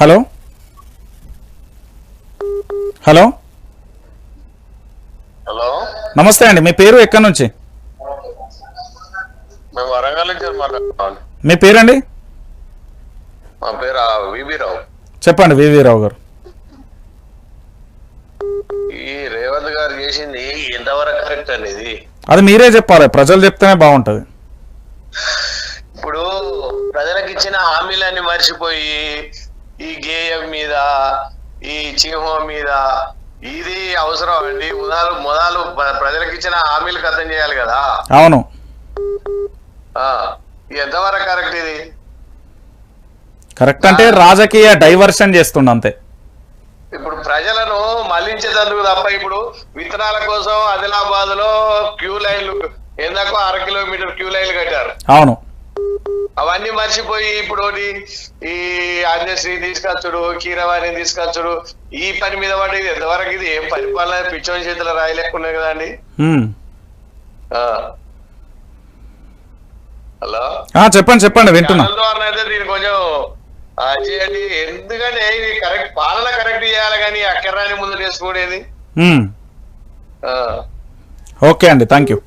Hello? Hello? Hello? నమస్తే అండి మీ పేరు ఎక్కడి నుంచి? మేము వరంగల్ నుంచి మాట్లాడుతున్నాం. మీ పేరండి? మా పేరు రావు. చెప్పండి వివి రావు గారు. ఈ రేవంత్ గారు చేసింది ఎంతవరకు కరెక్ట్ అనేది? అది మీరే చెప్పాలి ప్రజలు చెప్తేనే బాగుంటుంది. ఇప్పుడు ప్రజలకు ఇచ్చిన హామీలన్నీ మర్చిపోయి ఈ గేయం మీద ఈ సింహం మీద ఇది అవసరం అండి. మొదలు మొదలు ప్ర- ప్రజలకు ఇచ్చిన హామీలు ఖతం చేయాలి కదా. అవును. ఎంతవరకు కరెక్ట్ ఇది? కరెక్ట్ అంటే రాజకీయ డైవర్షన్ చేస్తుండ అంతే. ఇప్పుడు ప్రజలను మళ్ళించేందుకు తప్ప ఇప్పుడు విత్తనాల కోసం ఆదిలాబాద్లో క్యూ లైన్లు ఎందాకో అర కిలోమీటర్ క్యూ లైన్లు కట్టారు. అవును. అవన్నీ మర్చిపోయి ఇప్పుడు ఈ ఆంజశ్రీ తీసుకొచ్చుడు కీరవాణి తీసుకొచ్చుడు ఈ పని మీద పడి ఇది ఎంతవరకు ఇది ఏం పరిపాలన పిచ్చోని చేతిలో రాయలేకున్నాయి కదండి హ్మ్. ఆ. హలో? చెప్పండి చెప్పండి వింటున్నా. అయితే దీన్ని కొంచెం చేయండి. ఎందుకంటే ఇది కరెక్ట్ పాలన కరెక్ట్ చేయాలి కానీ అక్కర్రాని ముందు చేసుకోడేది హ్మ్. ఓకే అండి థ్యాంక్ యూ.